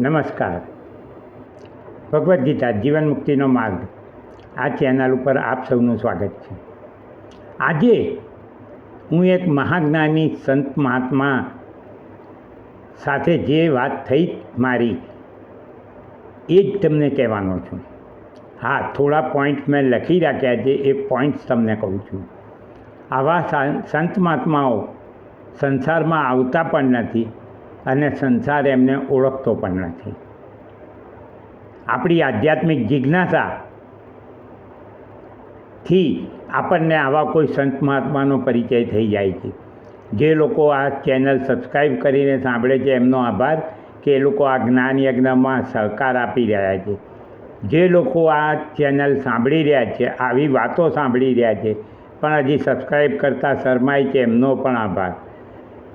નમસ્કાર. ભગવદ્ ગીતા જીવન મુક્તિનો માર્ગ. આ ચેનલ ઉપર આપ સૌનું સ્વાગત છે. આજે હું એક મહાજ્ઞાની સંત મહાત્મા સાથે જે વાત થઈ મારી, એ જ તમને કહેવાનો છું. હા, થોડા પોઈન્ટ મેં લખી રાખ્યા છે, એ પોઈન્ટ્સ તમને કહું છું. આવા સંત મહાત્માઓ સંસારમાં આવતા પણ નથી. અને સંસાર એમને ઓળખતો પણ નથી. આપણી આધ્યાત્મિક જિજ્ઞાસા થી આપણને આવા કોઈ સંત મહાત્માનો પરિચય થઈ જાય છે. જે લોકો આ ચેનલ સબસ્ક્રાઈબ કરીને સાંભળે છે, એમનો આભાર કે એ લોકો આ જ્ઞાન યજ્ઞમાં સહકાર આપી રહ્યા છે. જે લોકો આ ચેનલ સાંભળી રહ્યા છે, આવી વાતો સાંભળી રહ્યા છે, પણ હજી સબસ્ક્રાઈબ કરતાં શરમાય છે, એમનો પણ આભાર.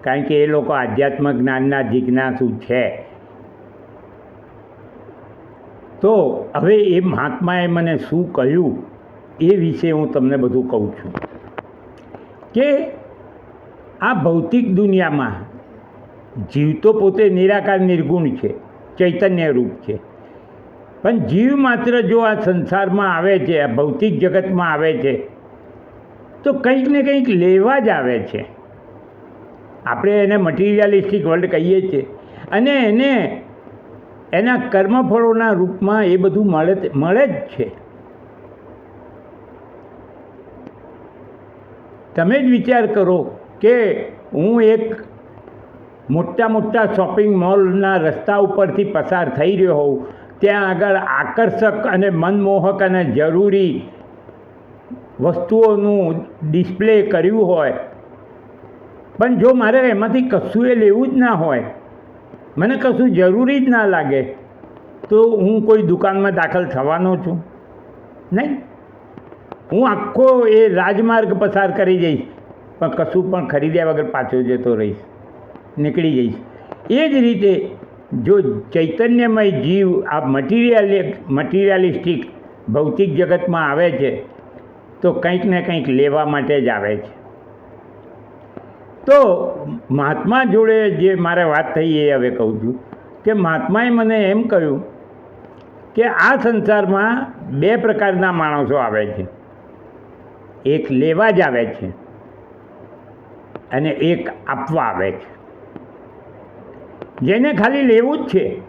કારણ કે એ લોકો આધ્યાત્મ જ્ઞાનના જિજ્ઞાસુ છે? તો હવે એ મહાત્માએ મને શું કહ્યું એ વિશે હું તમને બધું કહું છું કે આ ભૌતિક દુનિયામાં જીવ તો પોતે નિરાકાર, નિર્ગુણ છે, ચૈતન્ય રૂપ છે. પણ જીવ માત્ર જો આ સંસારમાં આવે છે, આ ભૌતિક જગતમાં આવે છે, તો કંઈક ને કંઈક લેવા જ આવે છે. આપણે એને મટીરિયાલિસ્ટિક વર્લ્ડ કહીએ છીએ. અને એને, એના કર્મફળોના રૂપમાં એ બધું મળે મળે જ છે. તમે જ વિચાર કરો કે હું એક મોટા મોટા શોપિંગ મોલના રસ્તા ઉપરથી પસાર થઈ રહ્યો હોઉં, ત્યાં આગળ આકર્ષક અને મનમોહક અને જરૂરી વસ્તુઓનું ડિસ્પ્લે કર્યું હોય પણ જો મારે એમાંથી કશું એ લેવું જ ના હોય, મને કશું જરૂરી જ ના લાગે, તો હું કોઈ દુકાનમાં દાખલ થવાનો છું. નહીં. હું આખો એ રાજમાર્ગ પસાર કરી જઈશ, પણ કશું પણ ખરીદ્યા વગર પાછો જતો રહીશ, નીકળી જઈશ. એ જ રીતે જો ચૈતન્યમય જીવ આ મટીરિયલ મટીરિયાલિસ્ટિક ભૌતિક જગતમાં આવે છે, તો કંઈક ને કંઈક લેવા માટે જ આવે છે. તો મહાત્મા જોડે જે મારે વાત થઈ એ હવે કહું છું કે મહાત્માએ મને એમ કહ્યું કે આ સંસારમાં બે પ્રકારના માણસો આવે છે. એક લેવા જ આવે છે અને એક આપવા આવે છે. જેને ખાલી લેવું જ છે.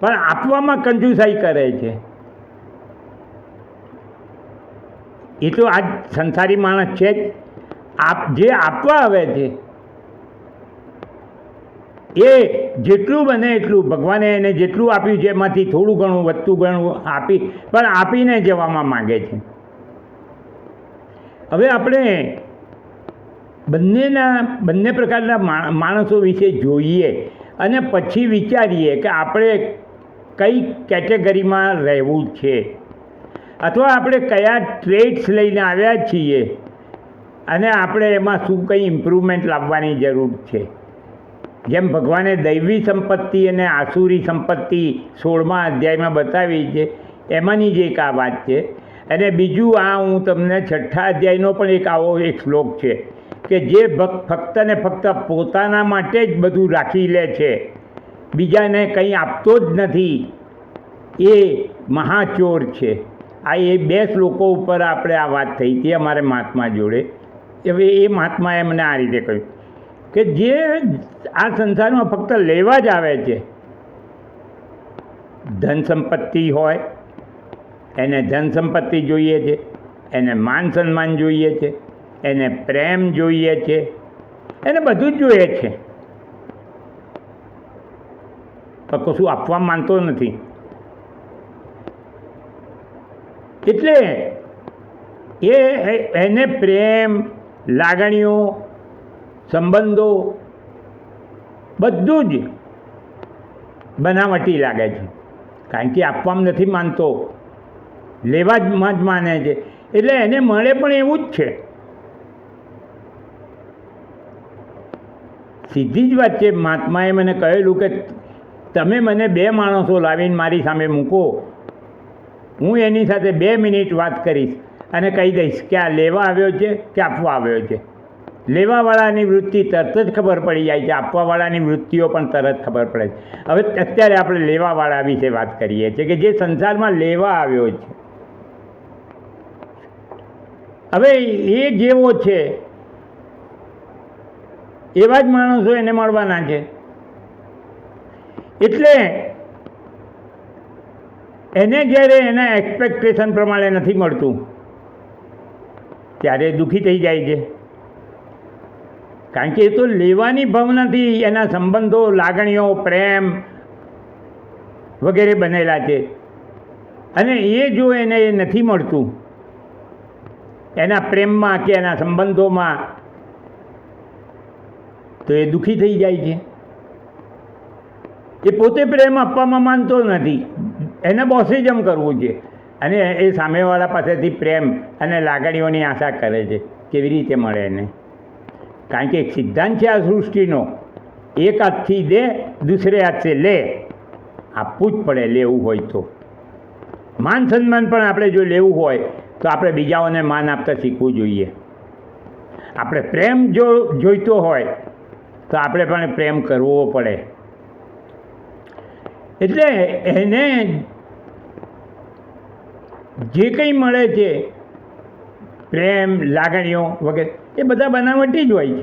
પણ આપવામાં કંજુસાઈ કરે છે. એ તો આ સંસારી માણસ છે જ. આપ જે આપવા આવે છે, એ જેટલું બને એટલું ભગવાને એને જેટલું આપ્યું છે, એમાંથી થોડું ઘણું, વધતું ઘણું આપી, પણ આપીને જવામાં માગે છે. હવે આપણે બંનેના, બંને પ્રકારના માણસો વિશે જોઈએ અને પછી વિચારીએ કે આપણે કઈ કેટેગરીમાં રહેવું છે. અથવા આપણે કયા ટ્રેડ્સ લઈને આવ્યા છીએ. અને આપણે એમાં શું કંઈ ઇમ્પ્રુવમેન્ટ લાવવાની જરૂર છે? જેમ ભગવાને દૈવી સંપત્તિ અને આસુરી સંપત્તિ સોળમા અધ્યાયમાં બતાવી છે, એમાંની જ એક આ વાત છે. અને બીજું આ હું તમને છઠ્ઠા અધ્યાયનો પણ એક આવો એક શ્લોક છે કે જે ભક્ત ફક્ત ને ફક્ત પોતાના માટે જ બધું રાખી લે છે. બીજાને કંઈ આપતો જ નથી. એ મહાચોર છે. આ એ બે શ્લોકો ઉપર આપણે આ વાત થઈ હતી અમારે મહાત્મા જોડે. હવે એ મહાત્માએ મને આ રીતે કહ્યું કે જે આ સંસારમાં ફક્ત લેવા જ આવે છે, ધન સંપત્તિ હોય, એને ધન સંપત્તિ જોઈએ છે, એને માન સન્માન જોઈએ છે, એને પ્રેમ જોઈએ છે, એને બધું જ જોઈએ છે. પણ કશું આપવા માનતો નથી. એટલે એ એને પ્રેમ લાગણીઓ, સંબંધો, બધું જ બનાવટી લાગે છે. કારણ કે આપવામાં નથી માનતો. લેવા જ જ માને છે. એટલે એને મળે પણ એવું જ છે. સીધી જ વાત છે, મહાત્માએ મને કહેલું કે તમે મને બે માણસો લાવીને મારી સામે મૂકો. હું એની સાથે બે મિનિટ વાત કરીશ. અને કહી દઈશ કે આ લેવા આવ્યો છે કે આપવા આવ્યો છે. લેવાવાળાની વૃત્તિ તરત જ ખબર પડી જાય છે. આપવાવાળાની વૃત્તિઓ પણ તરત ખબર પડે છે. હવે અત્યારે આપણે લેવાવાળા વિશે વાત કરીએ છીએ કે જે સંસારમાં લેવા આવ્યો છે. હવે એ જેવો છે, એવા જ માણસો એને મળવાના છે. એટલે એને જ્યારે એના એક્સપેક્ટેશન પ્રમાણે નથી મળતું ત્યારે દુઃખી થઈ જાય છે. કારણ કે એ તો લેવાની ભાવનાથી એના સંબંધો, લાગણીઓ, પ્રેમ વગેરે બનેલા છે. અને એ જો એને એ નથી મળતું, એના પ્રેમમાં કે એના સંબંધોમાં, તો એ દુઃખી થઈ જાય છે. એ પોતે પ્રેમ આપવામાં માનતો નથી. એને બોસિઝમ કરવું છે. અને એ સામેવાળા પાસેથી પ્રેમ અને લાગણીઓની આશા કરે છે. કેવી રીતે મળે એને? કારણ કે એક સિદ્ધાંત છે આ સૃષ્ટિનો. એક હાથથી દે, દૂસરે હાથથી લે. આપવું જ પડે લેવું હોય તો. માન સન્માન પણ આપણે જો લેવું હોય, તો આપણે બીજાઓને માન આપતા શીખવું જોઈએ. આપણે પ્રેમ જો જોઈતો હોય, તો આપણે પણ પ્રેમ કરવો પડે. એટલે એને જે કંઈ મળે છે, પ્રેમ, લાગણીઓ વગેરે, એ બધા બનાવટી જ હોય છે.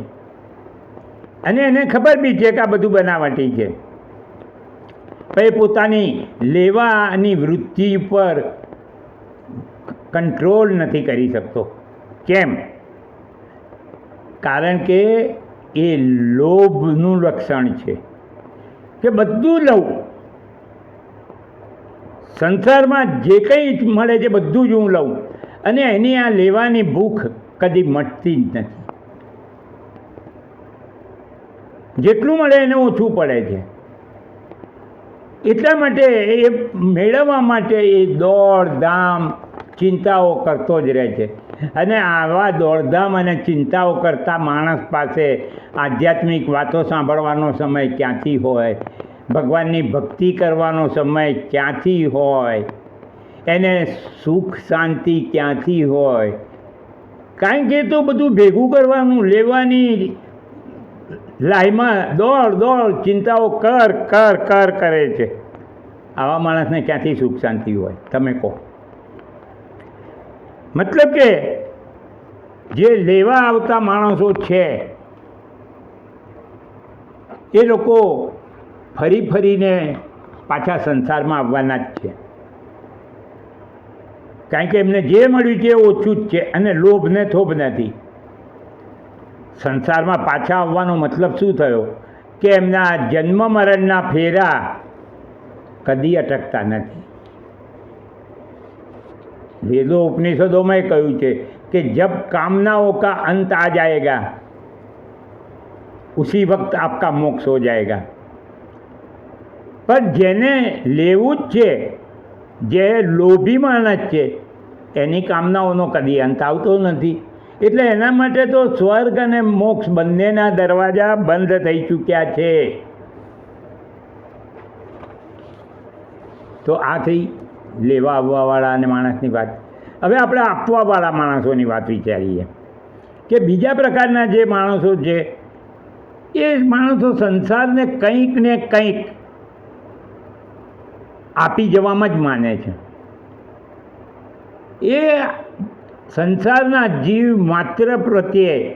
અને એને ખબર બી છે કે આ બધું બનાવટી છે. પછી પોતાની લેવાની વૃત્તિ ઉપર કંટ્રોલ નથી કરી શકતો. કેમ? કારણ કે એ લોભનું લક્ષણ છે. કે બધું લઉં સંસારમાં જે કંઈ મળે છે બધું જ હું લઉં. અને એની આ લેવાની ભૂખ કદી મટતી જ નથી. જેટલું મળે એને ઓછું પડે છે. એટલા માટે એ મેળવવા માટે એ દોડધામ ચિંતાઓ કરતો જ રહે છે. અને આવા દોડધામ અને ચિંતાઓ કરતા માણસ પાસે આધ્યાત્મિક વાતો સાંભળવાનો સમય ક્યાંથી હોય? ભગવાનની ભક્તિ કરવાનો સમય ક્યાંથી હોય? એને સુખ, શાંતિ ક્યાંથી હોય? કારણ કે તો બધું ભેગું કરવાનું, લેવાની લાઈમાં દોડ દોડ ચિંતાઓ કર કર કર કરે છે. આવા માણસને ક્યાંથી સુખ, શાંતિ હોય? તમે કહો. મતલબ કે જે લેવા આવતા માણસો છે, એ લોકો ફરી ફરીને પાછા સંસારમાં આવવાના જ છે. કારણ કે એમને જે મળ્યું છે એ ઓછું જ છે અને લોભ ને થોભ નથી સંસારમાં પાછા આવવાનો મતલબ શું થયો? કે એમના જન્મ મરણના ફેરા કદી અટકતા નથી. વેદો ઉપનિષદોમાં કહ્યું છે કે જબ કામનાઓ કા અંત આ જાયગા उसी वक्त આપકા મોક્ષ હો જાયગા. પણ જેને લેવું જ છે, જે લોભી માણસ છે, એની કામનાઓનો કદી અંત આવતો નથી. એટલે એના માટે તો સ્વર્ગ અને મોક્ષ બંનેના દરવાજા બંધ થઈ ચૂક્યા છે. તો આ થઈ લેવા આવવાવાળા અને માણસની વાત. હવે આપણે આપવાવાળા માણસોની વાત વિચારીએ. કે બીજા પ્રકારના જે માણસો છે, એ માણસો સંસારને કંઈક ને કંઈક આપી જવામાં જ માને છે. એ સંસારના જીવ માત્ર પ્રત્યે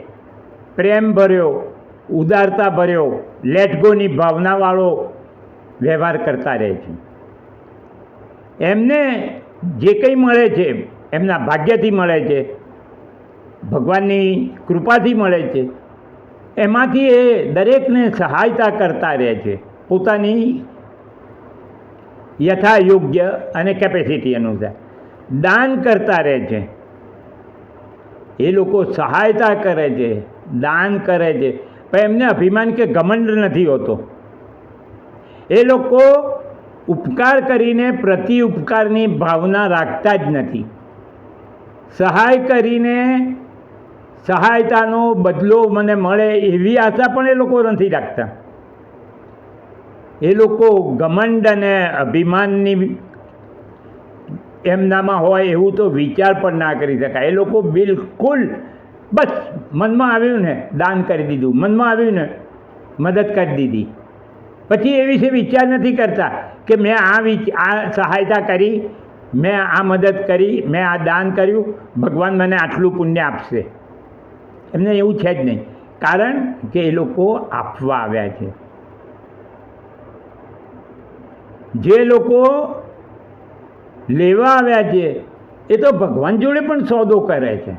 પ્રેમ ભર્યો, ઉદારતા ભર્યો લેટગોની ભાવનાવાળો વ્યવહાર કરતા રહે છે. એમને જે કંઈ મળે છે, એમના ભાગ્યથી મળે છે, ભગવાનની કૃપાથી મળે છે, એમાંથી એ દરેકને સહાયતા કરતા રહે છે. પોતાની યથા યોગ્ય અને કેપેસિટી અનુસાર. દાન કરતા રહે છે. એ લોકો સહાયતા કરે છે, દાન કરે છે. પણ એમને અભિમાન કે ઘમંડ નથી હોતો. એ લોકો ઉપકાર કરીને પ્રતિ ઉપકારની ભાવના રાખતા જ નથી. સહાય કરીને સહાયતાનો બદલો મને મળે એવી આશા પણ એ લોકો નથી રાખતા. એ લોકો ઘમંડ અને અભિમાનની એમનામાં હોય એવું તો વિચાર પણ ના કરી શકાય. એ લોકો બિલકુલ બસ મનમાં આવ્યું ને, દાન કરી દીધું. મનમાં આવ્યું ને, મદદ કરી દીધી. પછી એ વિશે વિચાર નથી કરતા કે મેં આ આ સહાયતા કરી, મેં આ મદદ કરી, મેં આ દાન કર્યું, ભગવાન મને આટલું પુણ્ય આપશે. એમને એવું છે જ નહીં. કારણ કે એ લોકો આપવા આવ્યા છે. જે લોકો લેવા આવ્યા છે, એ તો ભગવાન જોડે પણ સોદો કરે છે.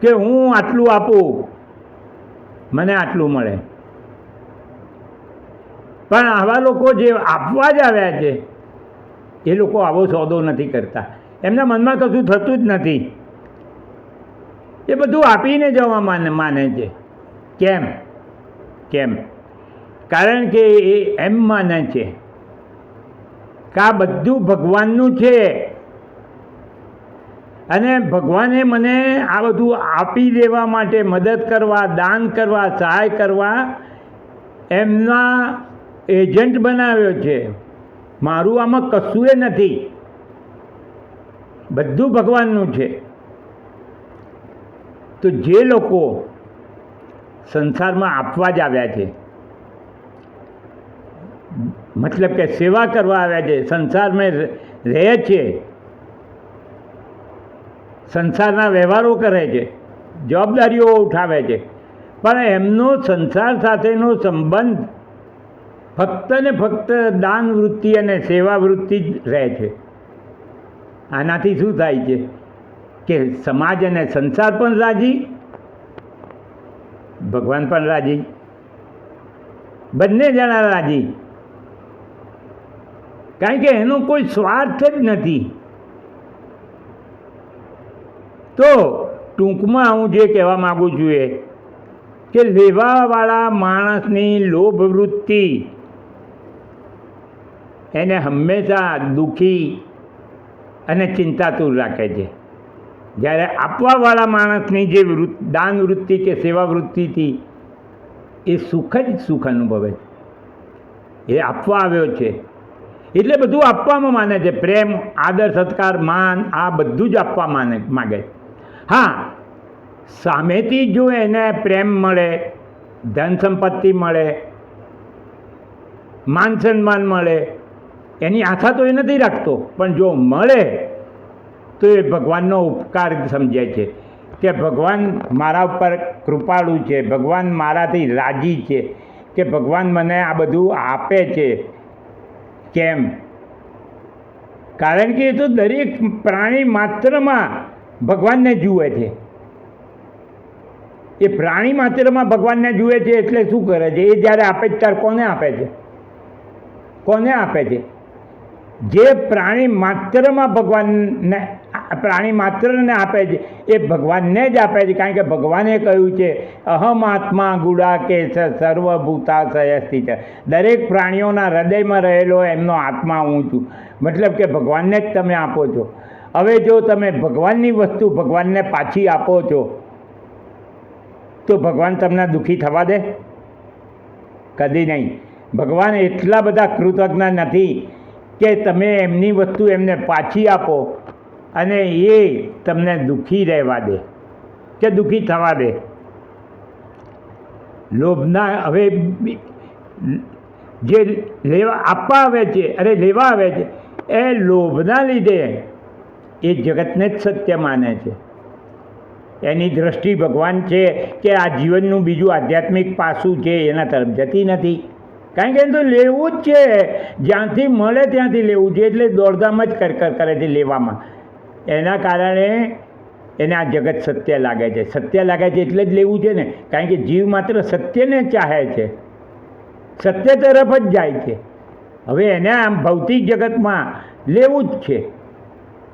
કે હું આટલું આપું, મને આટલું મળે. પણ આવા લોકો જે આપવા જ આવ્યા છે, એ લોકો આવો સોદો નથી કરતા. એમના મનમાં કશું થતું જ નથી. એ બધું આપીને જવા માને માને છે. કેમ? કેમ? કારણ કે એ એમ માને છે. કે આ બધું ભગવાનનું છે. અને ભગવાને મને આ બધું આપી દેવા માટે મદદ કરવા, દાન કરવા, સહાય કરવા એમના એજન્ટ બનાવ્યો છે. મારું આમાં કશું એ નથી. બધું ભગવાનનું છે. તો જે લોકો સંસારમાં આપવા જ આવ્યા છે. મતલબ કે સેવા કરવા આવ્યા છે. સંસારમાં રહે છે. સંસારના વ્યવહારો કરે છે. જવાબદારીઓ ઉઠાવે છે. પણ એમનો સંસાર સાથેનો સંબંધ ફક્ત ને ફક્ત દાન વૃત્તિ અને સેવા વૃત્તિ જ રહે છે. આનાથી શું થાય છે? કે સમાજ અને સંસાર પણ રાજી, ભગવાન પણ રાજી, બંને જણા રાજી. કારણ કે એનો કોઈ સ્વાર્થ જ નથી. તો ટૂંકમાં હું જે કહેવા માગું છું એ કે લેવાવાળા માણસની લોભ વૃત્તિ એને હંમેશા દુઃખી અને ચિંતાતુર રાખે છે. જ્યારે આપવાવાળા માણસની જે વૃત્તિ દાન વૃત્તિ કે સેવા વૃત્તિથી એ સુખ જ સુખ અનુભવે છે. એ આપવા આવ્યો છે. એટલે બધું આપવામાં માને છે. પ્રેમ, આદર, સત્કાર, માન, આ બધું જ આપવા માને માગે હા, સામેથી જો એને પ્રેમ મળે, ધન સંપત્તિ મળે, માન સન્માન મળે, એની આશા તો એ નથી રાખતો. પણ જો મળે, તો એ ભગવાનનો ઉપકાર સમજાય છે કે ભગવાન મારા ઉપર કૃપાળુ છે, ભગવાન મારાથી રાજી છે, કે ભગવાન મને આ બધું આપે છે. કેમ? કારણ કે એ તો દરેક પ્રાણી માત્રમાં ભગવાનને જુએ છે. એ પ્રાણી માત્રમાં ભગવાનને જુએ છે એટલે શું કરે છે? એ જ્યારે આપે ત્યારે કોને આપે છે? કોને આપે છે? જે પ્રાણી માત્રમાં ભગવાનને, પ્રાણી માત્રને આપે છે, એ ભગવાનને જ આપે છે, કારણ કે ભગવાને કહ્યું છે, અહમ આત્મા ગુડા કે સર્વભૂતાશય છે. દરેક પ્રાણીઓના હૃદયમાં રહેલો એમનો આત્મા હું છું. મતલબ કે ભગવાનને જ તમે આપો છો. હવે જો તમે ભગવાનની વસ્તુ ભગવાનને પાછી આપો છો, તો ભગવાન તમને દુઃખી થવા દે? કદી નહીં. ભગવાન એટલા બધા કૃતજ્ઞ નથી કે તમે એમની વસ્તુ એમને પાછી આપો અને એ તમને દુઃખી રહેવા દે, કે દુઃખી થવા દે. લોભના હવે જે લેવા આપવા આવે છે, અરે લેવા આવે છે, એ લોભના લીધે એ જગતને જ સત્ય માને છે. એની દ્રષ્ટિ ભગવાન છે કે આ જીવનનું બીજું આધ્યાત્મિક પાસું છે, એના તરફ જતી નથી. કારણ કે એને તો લેવું જ છે. જ્યાંથી મળે ત્યાંથી લેવું છે એટલે દોડધામ જ કર કર, કરે છે લેવામાં. એના કારણે એને આ જગત સત્ય લાગે છે. સત્ય લાગે છે એટલે જ લેવું છે ને. કારણ કે જીવ માત્ર સત્યને ચાહે છે. સત્ય તરફ જ જાય છે. હવે એને આમ ભૌતિક જગતમાં લેવું જ છે.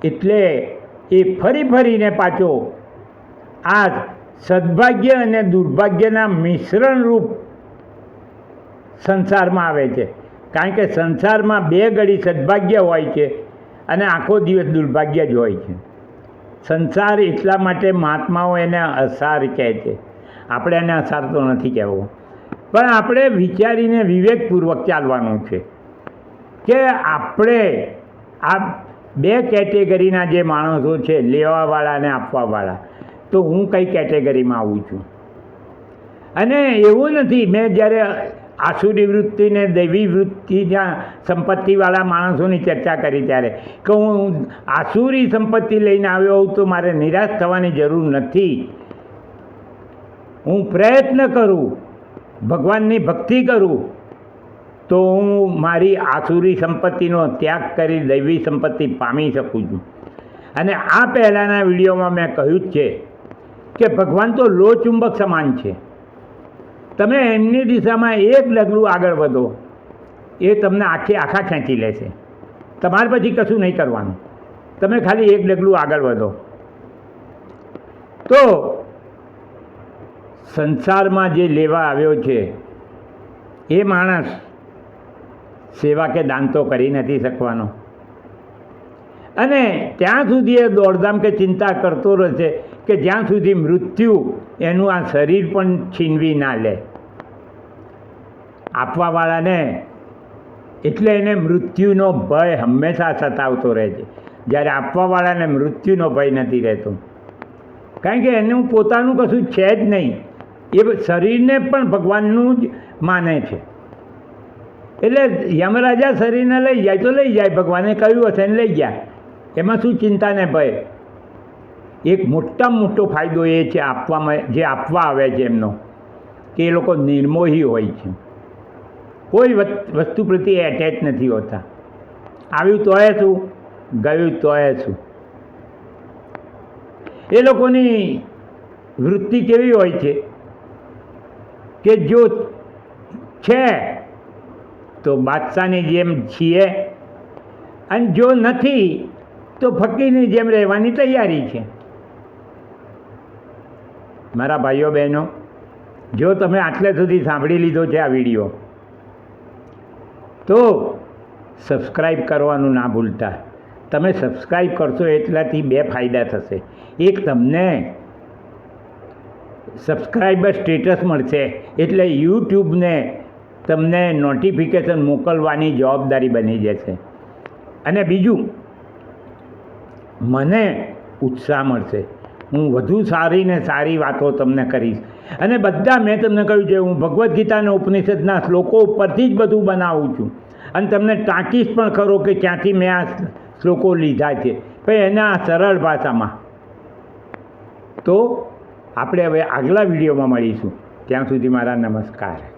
એટલે એ ફરી ફરીને પાછો આ સદભાગ્ય અને દુર્ભાગ્યના મિશ્રણ રૂપ સંસારમાં આવે છે. કારણ કે સંસારમાં બે ઘડી સદભાગ્ય હોય છે અને આખો દિવસ દુર્ભાગ્ય જ હોય છે. સંસાર એટલા માટે મહાત્માઓ એને અસાર કહે છે. આપણે એને અસાર તો નથી કહેવો. પણ આપણે વિચારીને વિવેકપૂર્વક ચાલવાનું છે કે આપણે આ બે કેટેગરીના જે માણસો છે લેવાવાળા અને આપવાવાળા, તો હું કઈ કેટેગરીમાં આવું છું? અને એવું નથી, મેં જ્યારે આસુરી વૃત્તિ ને દૈવી વૃત્તિ જ્યાં સંપત્તિવાળા માણસોની ચર્ચા કરી ત્યારે કે હું આસુરી સંપત્તિ લઈને આવ્યો હોઉં તો મારે નિરાશ થવાની જરૂર નથી. હું પ્રયત્ન કરું, ભગવાનની ભક્તિ કરું, તો હું મારી આસુરી સંપત્તિનો ત્યાગ કરી દૈવી સંપત્તિ પામી શકું છું. અને આ પહેલાંના વિડીયોમાં મેં કહ્યું જ છે કે ભગવાન તો લો ચુંબક સમાન છે. તમે એમની દિશામાં એક ડગલું આગળ વધો, એ તમને આખે આખા ખેંચી લેશે તમારે પછી કશું નહીં કરવાનું. તમે ખાલી એક ડગલું આગળ વધો. તો સંસારમાં જે લેવા આવ્યો છે, એ માણસ સેવા કે દાન તો કરી નથી શકવાનો. અને ત્યાં સુધી એ દોડધામ કે ચિંતા કરતો રહેશે. કે જ્યાં સુધી મૃત્યુ એનું આ શરીર પણ છીનવી ના લે. આપવાવાળાને એટલે એને મૃત્યુનો ભય હંમેશા સતાવતો રહે છે. જ્યારે આપવાવાળાને મૃત્યુનો ભય નથી રહેતો. કારણ કે એનું પોતાનું કશું છે જ નહીં. એ શરીરને પણ ભગવાનનું જ માને છે. એટલે યમરાજા શરીરને લઈ જાય તો લઈ જાય. ભગવાને કહ્યું હશે ને લઈ ગયા એમાં શું ચિંતાને ભય? એક મોટામાં મોટો ફાયદો એ છે આપવામાં, જે આપવા આવે છે એમનો, કે એ લોકો નિર્મોહી હોય છે. કોઈ વસ્તુ પ્રત્યે એટેચ નથી હોતા. આવ્યું તોય શું? ગયું તોય શું? એ લોકોની વૃત્તિ કેવી હોય છે? કે જો છે, તો બાદશાહની જેમ છીએ, અને જો નથી, તો ફકીરની જેમ રહેવાની તૈયારી છે. મારા ભાઈઓ બહેનો, જો તમે આટલે સુધી સાંભળી લીધો છે આ વીડિયો, તો સબસ્ક્રાઈબ કરવાનું ના ભૂલતા. તમે સબસ્ક્રાઈબ કરશો એટલાથી બે ફાયદા થશે. એક, તમને સબસ્ક્રાઈબર સ્ટેટસ મળશે એટલે યુટ્યુબને તમને નોટિફિકેશન મોકલવાની જવાબદારી બની જશે. અને બીજું, મને ઉત્સાહ મળશે. હું વધુ સારી ને સારી વાતો તમને કરીશ. અને બધા મેં તમને કહ્યું છે, હું ભગવદ્ ગીતાના ઉપનિષદના શ્લોકો ઉપરથી જ બધું બનાવું છું. અને તમને ટાંકીશ પણ ખરો કે ક્યાંથી મેં આ શ્લોકો લીધા છે. ભાઈ, એના સરળ ભાષામાં. તો આપણે હવે આગલા વિડીયોમાં મળીશું. ત્યાં સુધી મારા નમસ્કાર.